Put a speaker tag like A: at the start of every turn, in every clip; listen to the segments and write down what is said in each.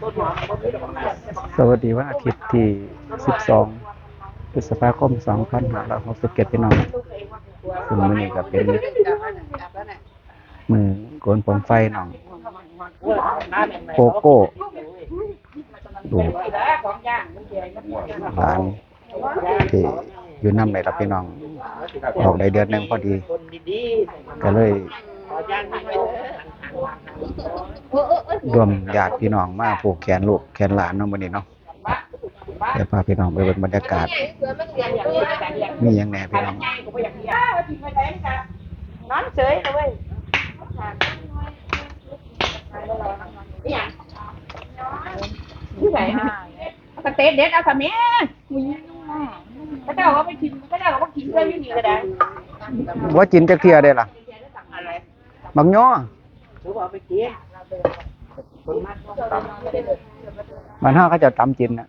A: สวัสดีวันอาทิตย์ที่ 12พฤษภาคม2567พี่น้องซึ่งมื้อนี้ก็เป็นมือโกนผมไฟน้องโกโก้ดูหลานที่อยู่น้ำในรับพี่น้องออกได้เดือนหนึ่งพอดี ก็เลย รวมญาติพี่น้องมาผูกแขนลูกแขนหลานเนาะมื้อนี้เนาะเดี๋ยวพาพี่น้องไปเบิ่งบรรยากาศมีหยังแหน่พี่น้อง
B: นอนเฉยเลยเว้ยที่ไหนกระเตะเด็ดเอาค่ะแม่พระเจ้าก็ไปกินพระเจ้าก็ไปกินเพื่อนอยู่นี่ก็ได้
A: ว่าจินจักเที่ยได้ล่ะบักย่อ
B: รู้ว่าไปกิน
A: บ้านเฮาเขาเจะตำจินน่ะ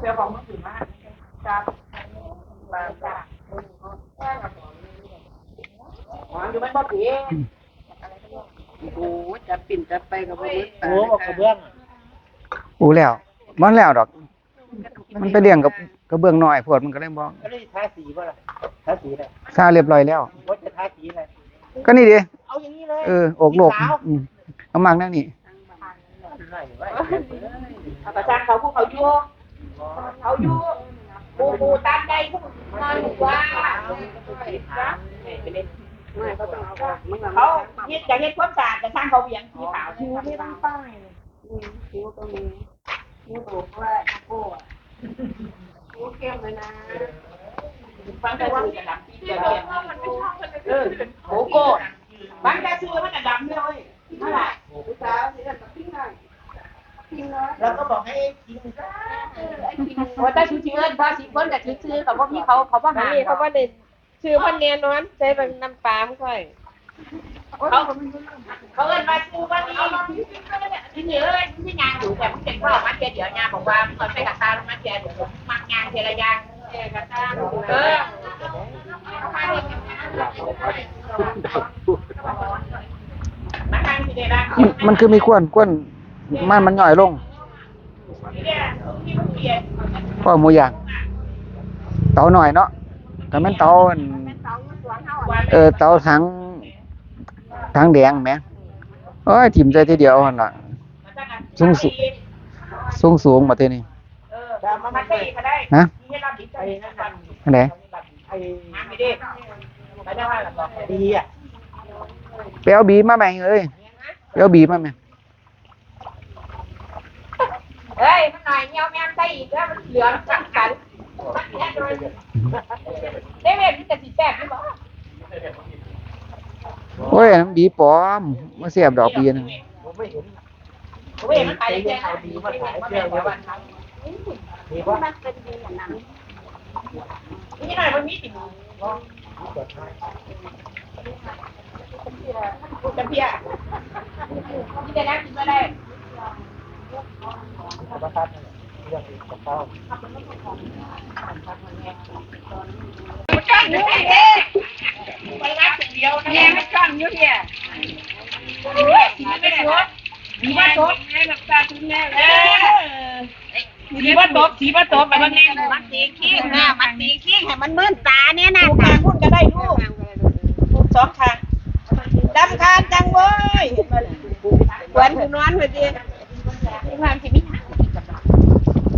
B: เจ้าของมันถือมาจับมาจับอ๋ออยู่มันบ่เพีย
C: โอ้โหจับปิ่นจับไปกั บมือตา
D: โอ้บอกกระเบื้อง
A: อู้แล้วมันแล้วดอกมันไปเลี้ยงกับกระเบื้องน้อยโพดมันก็เลยบ่
D: ก็ได้ทาสีป่ะล่ะทาสีเลย
A: ซาเรียบร้อยแล้ว
D: ว่าจะทาสีอะไร
A: ก็นี่ดิ
D: เอาอย่างนี้เลย
A: เอออกโลกอืมเอามากแน่นี่
D: ไหนวะ
B: เอาประชาเขาพวกเขาอยู่เขาอยู่ปูปูตามใจพวกนอนหัว
C: ไม่เขาต้องเอาว่ามึง
B: เขาเฮ็ดจะเฮ็ดความสะอาดจะสร้างเขาเบียงสีขาวชิวไม่ต้องป้าย
C: คิ้วก็มีคิ้วโตว่าโก้คิ้เข้มเลยนะ
B: ฟังแต่ว่าจะดำปีจะเบียงเออโกโก้ฟังแต่ชื่อมันจะดำเลยเท่าไหร่
C: ผู้สาวนี่ก็ทิ้งหน่อยทิ้งน้อย
D: แล้วก็บอกให้กิน
B: ว่าแต่ชื่อเอิ้นว่าสิบคนกับชื่อชื่อกับพวกนี้เขาเขาบ่
E: อัน
B: หา
E: เขาว่าได้ชื่อพันแน่นนอนใช้แบบน้ำปลาไม่ค่อย
B: เขาเขาเอิ้นว่าชื่อว่านี่ที่นี่เอ้ยที่งานอยู่แบบเด็กพ่อมาเดี๋ยวงานบอกว่ามันไปกับตาแล้วมาเดี๋ยวมักงานเทระยางเออกับตาเออมาทางที่ได้รับ
A: มันคือมีควนควนมันมันย่อยลง
B: ที่ได้ที่มันเปลี่ยน
A: เพราะหมูย่างเตาหน่อยเนาะแต่มันเตาอันเออเตาถัง ถังแดงแหมโอ้ยถิ่มใจทีเดียวหั่นล่ะสูงสุดสูงสูงมาเท่นี่
B: เออมาเตะก็ได้
A: ฮะ
B: ที่รับดีใจนะกัน
A: อันไหน
D: ไอ้
B: มาไม่ได้ไปได้ว่าหรอก
D: ดีอะ
A: ไปเอาบีมาแบ่งเอ้ยไปเอาบีมาแม่
B: เฮ้ยมันหน่อยเงี้ยวแม่ใส่อีกแล้วมันเหลือจังกันได้เว้นมันจะสิแซ่บหรือเปล่า
A: โอ้ยน้ำบีปลอมมาเสียบดอกบีนึง
D: ผมไม่เห็น
B: เว้ยมันไปแค่เอาดีมาถ่ายเสื้อไว้วันนั้น
D: ดีว่า
B: นี่หน่อยมันมีติ่มจะเพี้ยที่ได้นั่งกินก็ได้
D: ประทัดเรื่องกับเขา
B: มันจ้องอยู่ที่เด้ไปรับ อย่างเดียวนะแม่ไม่จ้องอยู่เนี่ยสีไม่สดสีว่าสดให้หลับตาคุณแม่เออสีว่าสดสีว่าสดไปบ้างแน่
C: มันตีขี้นะมันตีขี้ให้มันมื่นตาเนี่ยนะ
B: ดูกลางพุ่นก็ได้ลูกลูกสองทางดำคานจังเว้ย
E: หวานคือนอนพอดี
B: มีความที่มีทาง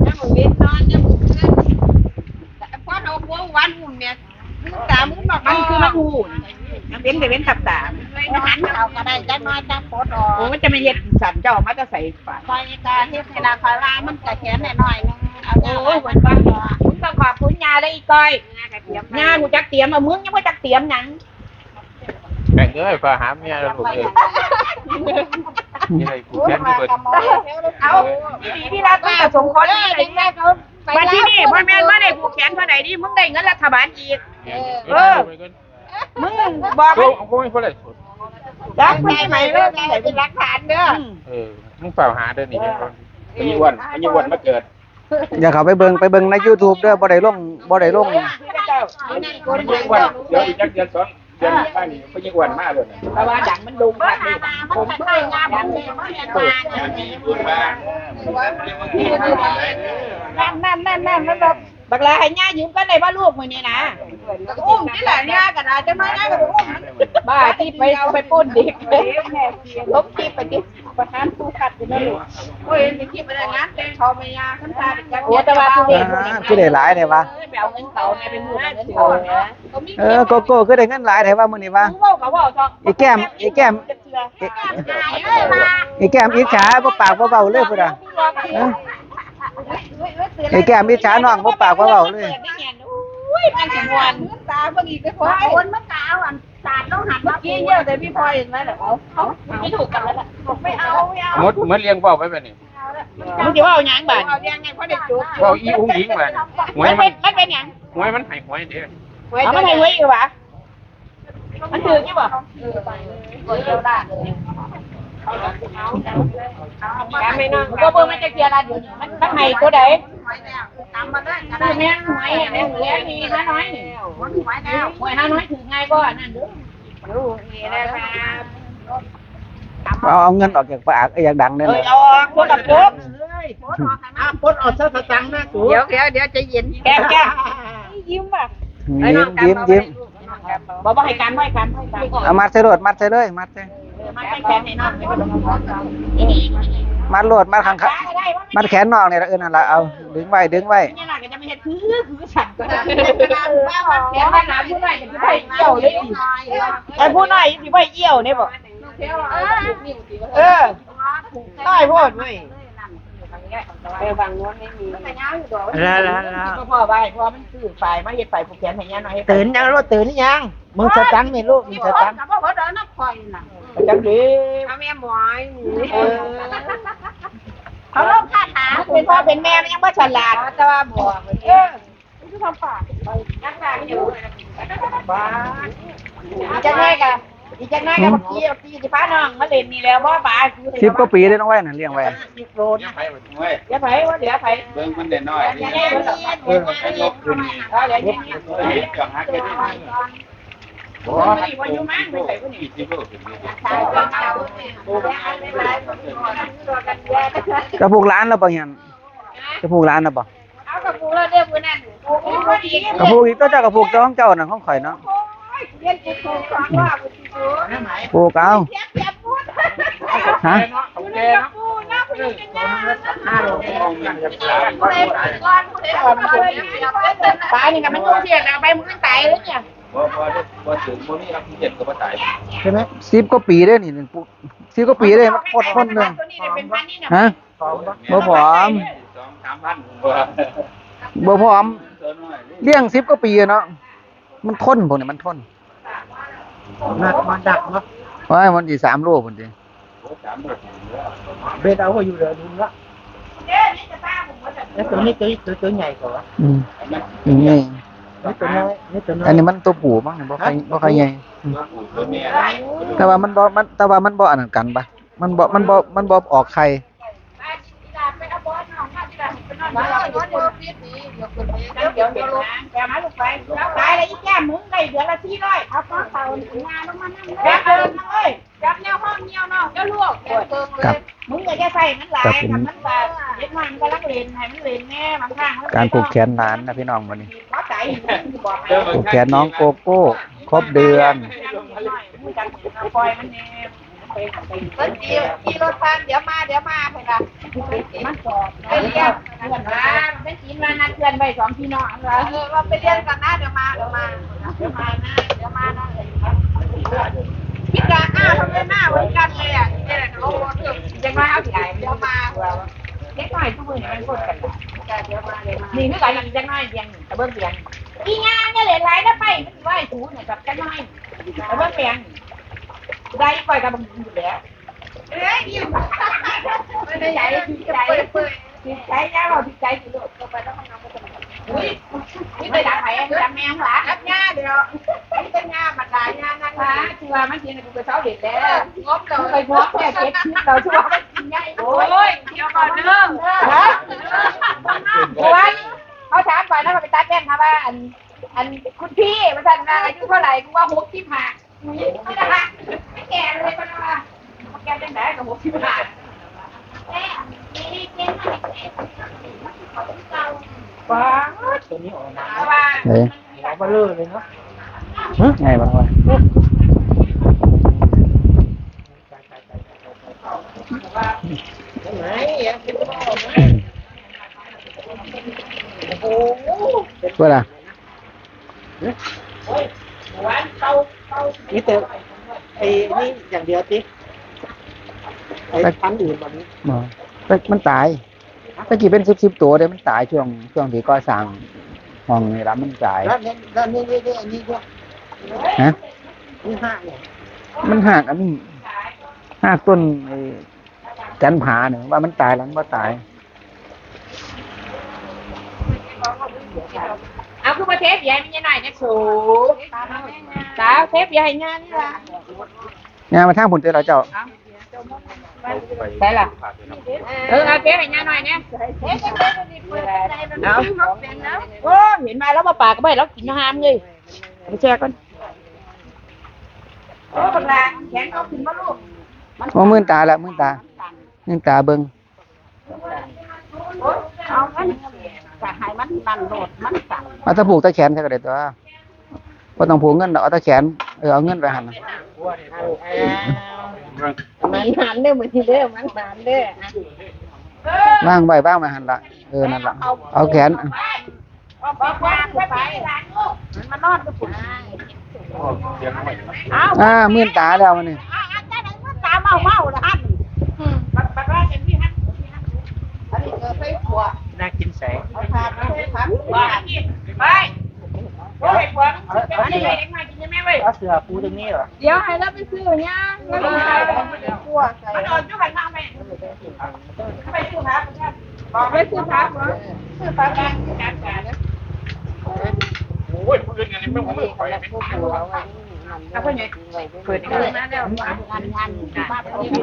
C: น้ำมึงเว้นนอนน้ำมึงเว้นพอเราหัววันหุ่นเนี่ยมึงตามึงบอก
B: มันคือมันหูมัน เว้นแต่เว้นตับตาม
C: ไม่หันเอาก็ได้จะน้อยจะปวดออ
B: โอ้
C: ก
B: มันจะไม่เห็ดสันเจ้ามาจะใส่ฝา
C: คอยตาเฮ็ดเวลาคอยว่ามันกระเทียนหน่อยนึงเอา
B: โอ้ยวันบ้าคุณต้องขอบคุณยาได้อีกก้อยยากูจักเตรียมเอามึงยังไม่จักเตรียมหนัง
F: แบ่งเอ้ยพาหาเมียแล้วลูกเอ้ยนี่เลยกูแค้นที่เบิด
B: เอาพี่ดีพี่รักต้องผสมคอนอะไรนี่มาที่นี่พ่อแม่มาได้ผูกแขนเท่าไหร่ดิมึงได้เงินรัฐบาลอีก
F: เออ
B: มึงบอก
F: กูกูไม่พอเลย
B: รักไม่ไหมเลิกใส่เป็นรักฐานเด้อ
F: เออมึงเปล่าหาเด้อนี่ยังมันยี่วันมันยี่วันมาเกิด
A: อย่าเข้าไปเบิ่งไปเบิ่งใน YouTube เด้อบ่ได้ลงบ่ได้ลง
F: ยี่วันเดี๋ยวอีกจักเดือนสองเจ้าบ้านนี่ก็ยิ่งอ้วนมากเลย
B: เพราะว่าดังมันดุค่ะผมเคยงานดังเลยนั่นนั่นนั่นนั่นมันแบบ บักลาให้ย่ายืมกันได้บ่ลูกมื้อนี้นะ
C: อุ้มนี่แหละเนี่ยกระดาษจะมาเนี่ยก็อุ้ม
B: บ้าที่ไปไปปุ้นดิบลบที่ไปดิประธานผู้ขัดอยู่นั่นลูก
C: โอ้ยไปคิดไปได้งานแต่เขาไม่ยาขึ้นตาเป็นกัน
B: โอ้แต่ว่าทุเรียน
A: อ่าคือได้หลายได้ปะ
B: ไปเอาเงินเขาในเป็นหมู่เงินเขานะ
A: เออโกโก้คือได้เงินหลายได้ว่ามื้อนี้ว่า
B: เว้าก็เว้าซะ
A: อีแก้มอีแก้มอีอีแก้มอิจฉาบ่ปากบ่เว้าเลยพุ่นน่ะ เอออีแก้มอิจฉาน้องบ่ปากบ่เว้าเลย
B: อุ้ยมันสิม่วน
C: ตาเมื่อกี้ก็พอคนมันตาอะตาต้องหัน
B: เมื่อกี้เยอะแต่พี่พลอยเห็นไหมล่ะเขาเขาไม่ถูกกันแล้วล่ะ
C: ไม่เอาไม่เอา
F: มดเหมือนเลี้ยงเบาไปแบบนี้
B: มึงสิว่าเอาหยังบาด
C: เอายังไงเพราะเด็กจุก
F: เบาอีอุ้งอิงไปหวย
B: มัน
F: มั
B: เป็นนมันเป็นหยัง
F: หวยมันหายหวยเด้อ
B: เอามาให้ไว้อยู่วะมันถือกี่บ่
C: เดียวได้
B: แกไม่นั่งก็เบิ่งมันจะเกียร์ละอยู่นี่มันมันให้ตัวใด
C: หวยแล้วตามมาได้ก็
B: คื
C: ได้
B: อแม่หวยแม่หวยมีห้าน้อยนี่
C: หวยแล้ว
B: หวย ห้าน้อยถือง่ายก็นั่นเด้อดูนี่นะครับ
A: เอาเอาเงินออกจากปากไอ้อยากดังเนี่ย
B: เอ้ย
A: นะ
B: เอาออกคนกับปุ๊บ
D: อ้าวปดออกซะสตัง ค์นะสู
C: เดี๋ยวเดี๋ยวเดี๋ยวจะเย็น
B: แก้แก้ยิ้มว่ะ
A: ยิ้มยิ้มยิ้ม
B: บ่บ่ให้การบ่ให้การบ่ให้การ
A: เอามัดใส่รถมัดใส่เลยมัดใส่
B: มันให้แขนให้น้องให้มัน
A: มัดรถมัดข้างขามัดแขนน้องเนี่ยละเออนั่นละเอาดึงไว้ดึงไว้
B: นี่ล่ะก็จะไม่เฮ็ดคือคือฉันก็ได้แขนว่าน้ำผู้น้อยจะไปเอี่ยวเลยไอ้ผู้น้อยสิไปเอี่ยวเนี่ยบ่เออน้อยโพดเว้ย ไปฟังโน้นไม่มี
D: แล้วแล้วแล้ว
B: ก็พ่อไปพ่อมันซื้อฝ่ายมาเฮ็ดฝ่ายผูกแขนให้ย่าน้อยให้
D: ตื่นยังลูกตื่นยังมึงสตังค์ไหมลูกมึงสตังค์
C: กับพ่อเดินนักคอยน่ะ
B: จังดี
C: เอาแม่หมอย
B: เออ
C: เขาลงคาถา
B: เป็นพ่อเป็นแม่มันยังบ่ฉลาด
C: แต่ว่าบ่
B: เออคือทำปากนักปากอยู่บ้าอีจังไงกะ อีจังไงกะเมื่อกี้เมื่อกี้สิพาน้องมาเล่นนี่แล้วบ่ป่า
A: สิบกว่าปีได้น้องไว้น่ะเลี้ยงไว้
D: สิบโล
F: เลี้ย
D: นะ
F: งไปแบบนี้
B: เดี๋ยวไผว่าเดี๋ยวไผ
F: เบิ่งมันเด่นน้อย
B: เดี๋ยวนี้มัน
F: เออให้ลบขึ้นนี่
B: เดี๋ยวนี้
F: เฮ็ดกับฮักกันนี่โอ้ฮักโอ้กี่สิบโลถึงนี่
A: จะผูกร้านแล้วบ่เฮียนจะผูกร้านแล้วบ่
C: เอากับกูแล้วเรียกกูนั่นกูบ่ดี
A: กระผูกอีกตัวเจ้ากระผูกเจ้าของเจ้าน่ะของข่อยเนาะ
C: เรียนกูถูกสอนว่า กูสิรู้
A: ผูกเอา
C: เจ็บเจ็บพูด
A: ฮะ
F: โอเคเนาะ
C: กูนะกูจะยาก
F: ห้าโลมันจะตาย
C: กูเลยก่อนกูเลยก่อนกูเลย
B: ป่านี่ก็มันต้องเทียนเอาไปมึงตายเลยเนี่ย
F: บ่บ่บ่ถึงบ่มีรับเจ็บก็บ่ตาย
D: ใช่ไหม
A: สิบกว่าปีเด้อนี่ปลูกสิบกว่าปีเด้อมันอดทนเลย
B: ตัวนี้เป็นพันนี่น่ะ
A: ฮะ
D: ของ
A: บ่ผอม
F: สองสามพันบ่
A: บ่พร้อม
F: ตัวน้อย
A: เลี้ยงสิบกว่าปีอะเนาะมันทนพวกนี้มันทน
D: นัดมาดักเนาะ
A: ว่ามันสิสามโลพุ่นสิ
F: สามโล
D: เบสเอาไว้อยู่เดี๋ยวดูละแล้วตัวนี้ตัวตัวตัวใหญ่กว่า
A: อืมนี่
D: นี่ตัวน้อยนี่ตัวน้อย
A: อันนี้มันตัวผู้มั้งบ่ค่อยบ่ค่อยใหญ่
F: ตัวผู้ตัวเมีย
A: แต่ว่ามันบ่มันแต่ว่ามันบ่อันนั้นกันปะมันบ่มันบ่มันบ่ออกไข่
C: มาเอาย้อนโยฟิตนี่ยกขึ้นไป
B: เดี๋ยวเดี๋ยวนะแกมาลูกไปตายแล้วอีแก้มึงได้เดือนละสี่ร้อย
C: เอาฟ้าเขางานลงมานั่ง
B: แก้เดินมาเอ้ย
C: จับแนวห้องเงี้ยวเนาะเดี๋ยวลวกเติมเล
A: กับ
C: ย
B: มึงอย่าแค่ใส่มันหลายทำมันแบบเล็กน้อยมันก็รักเล่นให้มันเล่นแน่บางครั้ง
A: การผูกแขนหลานนะพี่น้องวันนี้
B: เพราะใจบอก
A: ผูกแขนน้องโกโก้ ครบเดือน
B: ปล่อยมันเนี่ย ไปไป
C: ต้นจีขี่รถผ่านเดี๋ยวมาเดี๋ยวมาเพิ่นน่ะ
B: มันสอบไปเรียนเพื่อนมาเป็นจีนมานัดเพื่อนไปสองพี่น้อง
C: เออเราไปเรียนกันนะเดี๋ยวมาเดี๋ยวมาเดี๋ยวมานะเดี๋ยวมานะพี่กาอ้าทำไมหน้าเหมือนกันเลยอะเนี่ยโอ้โหถึง
B: ยังมาเอาที่
C: เดี๋ยวมา
B: เล็กหน้อยทุกมือมันกดกัน
C: เดี๋ยวมาเดี๋ยวมา
B: นี่ไม่ไหวยังยังน้อยยังต่เบิ้งเสียงอีงานเนี่ยเหลือไรนะไปมันไหวถูเนี่ยกับจะน้อยแต่เบิ้งเสียง ได้ปล่อยกับบังอยู่แล้ว
C: เอ้ยอยู่ไม่ได้ใหญ่ที่ใจเปื่อย
B: ติดใจยาเราติดใจสิลูก
C: อุ้ย
B: นี่ไปด่าใครด่าแมงหรอ
C: รับงาเดี๋ยวนี่เป็นงาบัดดางานั่ง
B: ฟ้า
C: นะ
B: ชัวมันเสียงกูไปเช้าเด็ดแล้ว
C: งบเล
B: เคยพบแค่เจ็ดเราชัวมันกินใหญ่โอ้ย
C: เดี๋ยวก่อนเด้อ
B: ฮะวันเขาถามก่อนนะมาไปตัดแว่นค่ะว่าอันอันคุณพี่มาสั่นมาอายุเท่าไหร่กูว่าหกสิบห้าแก่เลยก็ได้แก่จังได๋ ก็บ่คิดว่าป้า
D: ตัวนี้ ออกมา
B: ว่า
A: เฮ้ย
D: ออกมาเลยเลยเนาะ
A: ไงบ้างวะ
C: ไหนอะเป็นบ่ไหม
A: เพื่ออะไร
D: นี่แต่ไอ้นี่อย่างเดียวติไอ้พันธุ์อื่นแบบนี้
A: บ่แต่มันตายตะกี้เป็นสิบสิบตัวเดี๋ยวมันตายช่วงช่วงที่ก่อสร้างห้องนี่ละมันตาย
D: แล้วนี่แล้วนี่นี่นี่อันนี้ด้วย
A: ฮะ
D: นี่ห้าเนี่ย
A: มันหักอันนี้หักต้นไอ้จันผาเนี่ยว่ามันตายแล้วมันบ่ตาย
B: เอาคือประเทศใหญ่มันยังไงเนี่ยสูสาวเทปใหญ่งานนี่ล่ะ
A: งานมาทางผลเจอเราเจ้า
B: ใช่ล่ะเออเอาเทปให้งานหน่อยเนี่ยเอาโอ้เห็นมาแล้วมาปากก็ไม่แล้วกินน้ำเลยไปแช่ก่อนโอ้บางลาแขนเขาขึ้นมาลูก
A: โอ้มื่นตาแล้วมื่นตามื่นตาเบิ่ง
B: เอามันจะให้มันมันโหลดมันสั่ง
A: เอาตะผูกตะแขนใช่ก็ได้ตัวบ่ต้องผูกเงินดอกเอาตะแขนเออเอาเงินไปหั่นน่ะ
C: มันหันเด้อมื้อนี้เด้อมันหันเด้ออะ
A: วางไว้วางไว้หั่นละเออนั่นล่ะเอาแขน
B: บอกว่าไปมันมานอนกับผม
A: อ่ามื่นตาแล้วมันนี่
B: ตาเมาเมาละฮันบัดบัดว่าเป็นพี่ฮันอันนี้เออไปผัว
D: น่ากินแสง
B: เอาทานไปผักว่ากินไปโอ้ยผัวอันนี้เด็กมากินใช่ไหมเว้ย
D: เอาเสือปูตรงนี้เหรอ
C: เดี๋ยวให้เราไปซื้อย่างแล้วก็ให้
B: ผัวใส่มันอ่อนจุกันมาไหมไปซื้อผักบอกไปซื้อผักเหรอซื้อผักแดงที่การการนะ
G: โอ้ยปืนอันนี้ไม่ผมไม่ค่อยเป็น
B: เอาไปไหนเปิดกันนะแล้วงานงานงาน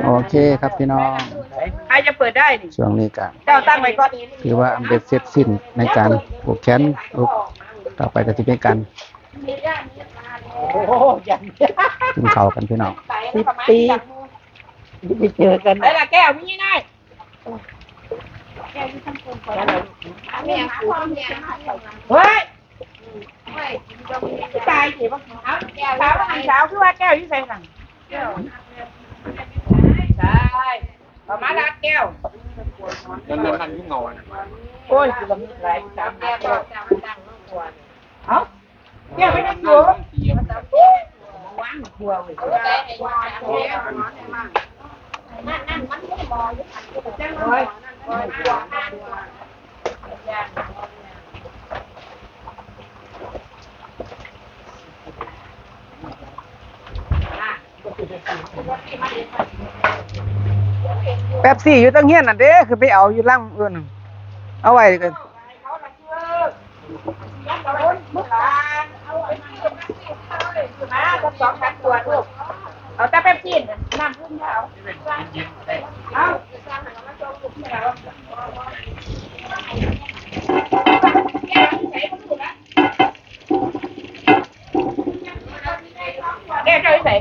A: โอเคครับพี่น้อง
B: ใครจะเปิดได้นี่
A: ช่วงนี้ก็
B: เจ้าตั้งไว้ก่อน
A: ถือว่าอันเบ็ดเสร็จสิ้นในการผูกแขนผูกต่อไปก็สิเป็นการ
D: โอ้โหอย่าง
A: กินข้าวกันพี่น้อง
D: สิบปีไปเจอกัน
B: ไอ้ละแก้วมีได้เฮ้ยตายสิป่ะเอาแก้วสาวหันสาวคือว่าแก้วที่ใส่หลังใช่ประมาณละแก้ว
G: นั่นนั่นนั่นยุ่งเงาอะ
B: โอ้ยคือมันหลายสามแก้วเอาแก้วไม่ได้อยู่วางหัว เลยนั่นนั่นมันไม่มองโอ้ยโอ้ย
A: แป๊บซี่อยู่ตั้งเฮียนนั่นเด้คือไปเอาอยู่ล่างเอื้อนนเอาไว้กัน
B: เอาแต่แป๊บจีนน้ำพึ่งเขาเอาแก้วจะใส่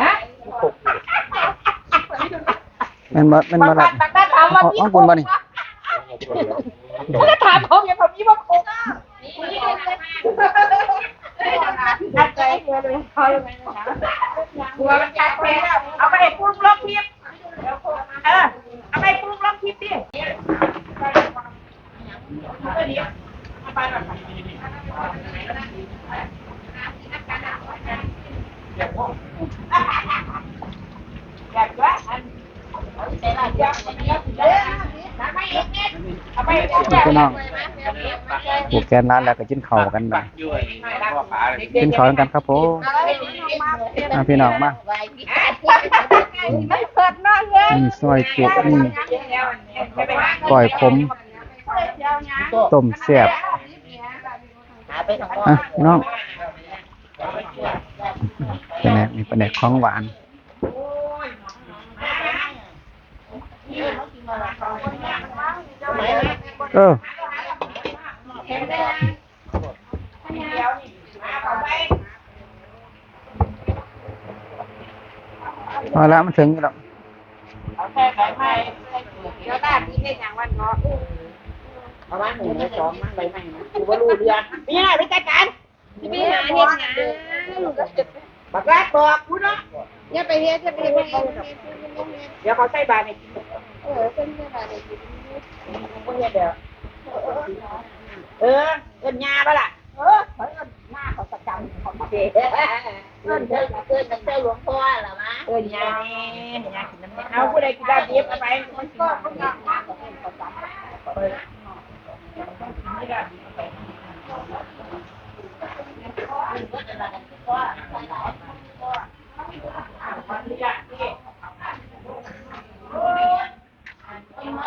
B: ฮะ
A: แม่นบ่แม่นบ่ล่ะ
B: ตักตักถามว่า
A: เอา
B: พี่
A: เอาคุณบ่นี่
B: ก็จะถามเขาอย่าผมยี่ว่าคง อัดใจเยเลยเขาเลยนะกลัวมันชัดแค่เอาไปปรุงลบทิพย์เออ เอาไปปรุงลบทิพย์ดิอยากว่าอันอยากไม่า
A: พี่น้องผูกแขนร้านแล้วก็กินข้าวกันบัด
G: ยุ่ยพ่อขาเลย
A: กินข้าวกันครับผมมาพี่น้องมาอืม
B: ไม่เปิดหน้าเลย
A: มีซอยจุมีก้อยขมต้มแซ่บอะพี่น้องเป็นไงมีเป็นไงของหวาน เออเอาละมันถึงแล้ว
C: แค่ไปไม่เดี๋ยวตาพี่ให้อย่างวันเนาะ
D: เอาบ้านหนูไปซ้อมมั้งไปไหนนะกูว่ารู้เรื่องมีอะไรไปจัดการ
E: ที่มีหาเห็ดหา
D: บักลาบอกกูเนาะ
E: อย่าไปเฮ็ดอย่าไปเฮ็ดเดี๋
D: ยวเขาใส่บาตรให้กิน
E: เออเพิ่นใส่บาตรให้กิน
D: กูเฮ็ดเดี๋ยวเออเอิ้นยาบ่ล่ะ
C: เออเขาเอิ้นหน้าเขาประจำเขามาเเอิ้นเอิ้นเอิ้นเจ้าหลวงพ่อเหรอมะ
D: เอิ้นยานี่ยากินน้ำเนี่ยเอาผู้ใดกินได้เย็บเอาไปมันกิน
C: ก็
D: ได้
C: เขาอยากมาเขาเป็
D: Thank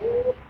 D: you.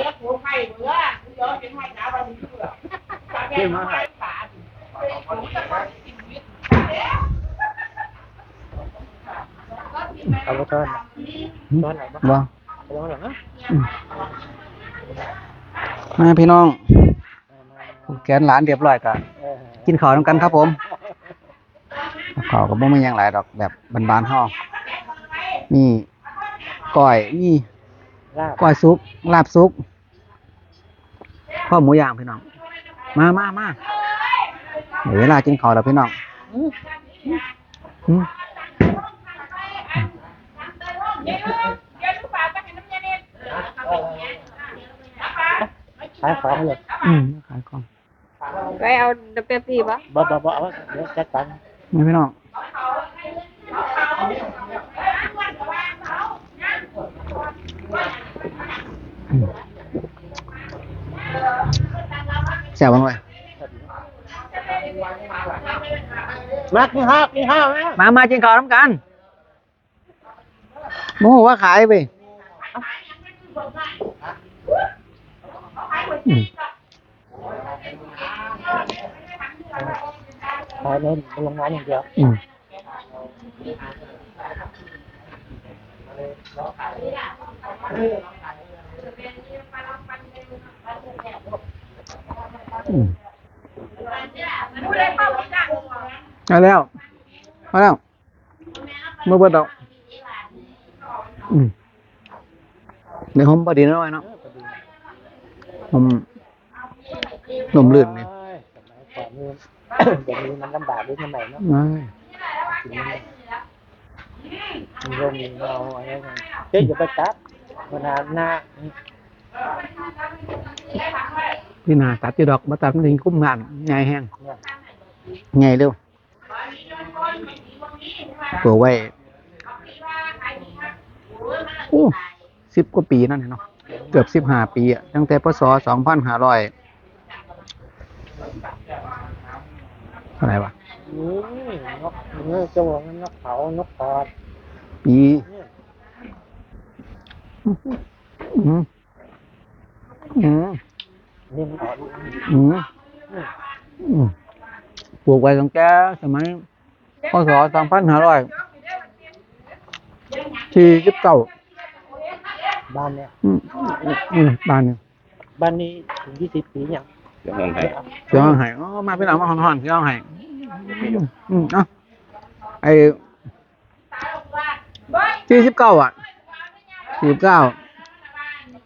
A: อ
D: ยาก
B: ปลูกไผ่เบื่อผู้ยอมเป็นไม้หนาบางทีเบื่อจากแก่มาไม้ป่าผมจะมากินวิทย์แล้ว
D: เอาไปทอดทอดไหนบ้าง
A: บ่
D: เอาลงหน่อยนะ
A: มาพี่น้องผูกแกนหลานเรียบร้อยก็
D: เออ
A: กินข้าวนำกันครับผมข้าวก็บ่มีหยังหลายดอกแบบบานๆเฮามีก้อยมี
D: ลาบ
A: ก้อยซุปลาบซุปข้าวหมูย่างพี่น้อง มามามาเดี๋ยวเวลากินข้าวแล้วพี่น้องอืม
D: ขายของเลย
A: อืมขายของ
E: ไปเอาเป๊ปซี่บ่
D: บ่บ่บ่เอาเดี๋ยวจัดการ
A: นี่พี่น้อง แซ่บบ้างเว้ย
D: มากินข้าวกินข้าวนะ
A: มา มากินข้าวน้ำกันโมโหว่าขายไปอืม
D: ขายเน้นโรงงานอย่างเดียว
A: อืมอืม
B: ผู้ใด เข้าไปจ้าง
A: เอาแล้วเอาแล้วเมื่อเบิดดอกอืมเดี๋ยวผมพอดีนะไว้เนาะผมหนุ่มลื่นเนี่ย
D: โอ้ยสมัยก่อนนี่เดี๋ยวนี้มันลำบากด้วยทำไมเนาะ
A: เอ้ย
D: กินไม่ได้มีร่มมีเงาอะไรกันเจ๊อย่าไปตัดเวลาหน้า
A: พี่นาตัดจีดอกมาตัดมันถึงคุ้มงานใหญ่แห้ง
D: เนี่ย
A: ใหญ่เร็วตัวไว้สิบกว่าปีนั่นเนาะเกือบสิบห้าปีอะตั้งแต่พศสองพันห้าร้อยเท่าไรวะ
D: นี่นกนี่จะบอกว่านกเขานกปอด
A: ปีอืมอืม
D: นี่มันออก
A: อืมอืมปลูกไว้ตั้งแต่สมัยพศสองพันห้าร้อยที่สิบเก้า
D: บ้านเนี่ย
A: อืมอืมอืมบ้านเนี่ย
D: บ้านนี้ถึงยี่สิบปียัง
F: เดี๋ยวเงินให้
A: เสียงไห้อ๋อมาพี่น้องมาหอนๆเสียงไห้อืมอืมเอะไอ้ที่สิบเก้าอะสี่สิบเก้า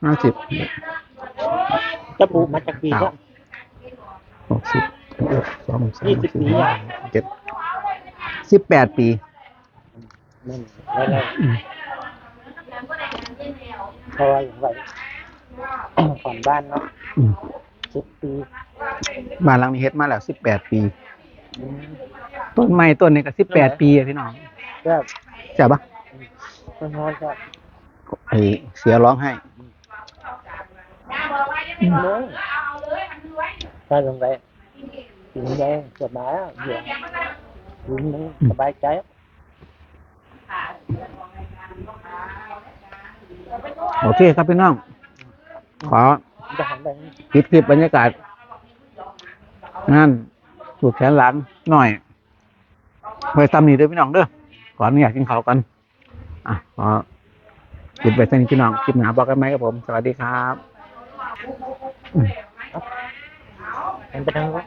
A: ห้าสิบ
D: จะปลูกมาจากปีก็
A: หกสิบเอ็ดสองสาม
D: ยี่สิบปีอะ
A: เจ็ดสิบแปดปี
D: นั่นแล้วแล้ว
A: อืม
D: เพราะว่าอย่างไรผ่อนบ้านเนาะ
A: อืม
D: สิบปี
A: บ้านหลังนี้เฮ็ดมาแล้วสิบแปดปี
D: อืม
A: ต้นไม้ต้นนี้ก็สิบแปดปีอะพี่น้อง
D: ก็
A: ใช่ปะ
D: ต้นน้อยก็
A: ไอ้เสียร้องให้
D: น้อยถ้าอย่างไรกินได้สบายอะอยู่อยู่มันสบายใจ
A: โอเคครับพี่น้อง ขอ
D: จะหันไป
A: ปิดคลิปบรรยากาศงานสูตรแขนหลานหน่อยไว้ตำนี้เด้อพี่น้องเด้อก่อนอยากกินข้าวกัน อะขอปิดไปสักนิดพี่น้องคลิปหนาบอกกันไหมครับผม สวัสดีครับ
D: มันไปทางวะ